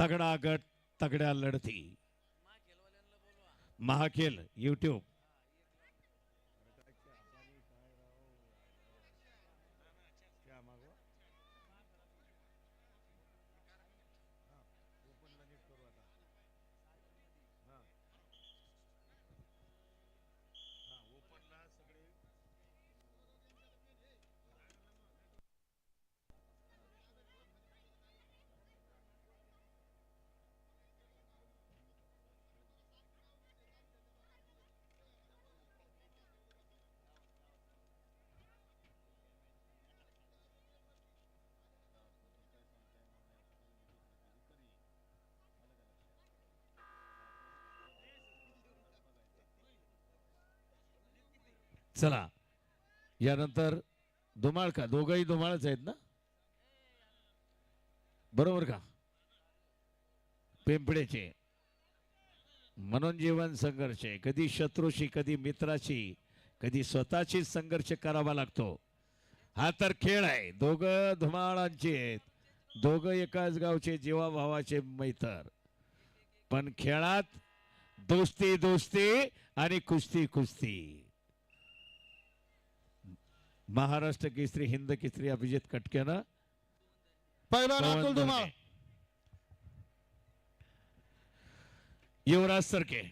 तगडा गट तगड्या लढती. महाखेल युट्यूब चला. यानंतर धुमाळ का? दोघंही धुमाळच आहेत ना? बरोबर का? पिंपळेचे. म्हणून जीवन संघर्ष. कधी शत्रूशी कधी मित्राशी कधी स्वतःशी संघर्ष करावा लागतो. हा तर खेळ आहे. दोघं धुमाळांचे आहेत. दोघं एकाच गावचे जीवाभावाचे मैतर. पण खेळात दोस्ती दोस्ती आणि कुस्ती कुस्ती. महाराष्ट्र केसरी हिंद केसरी अभिजित कटकेनं पवन अब्दुल धुमाळ. युवराज सरके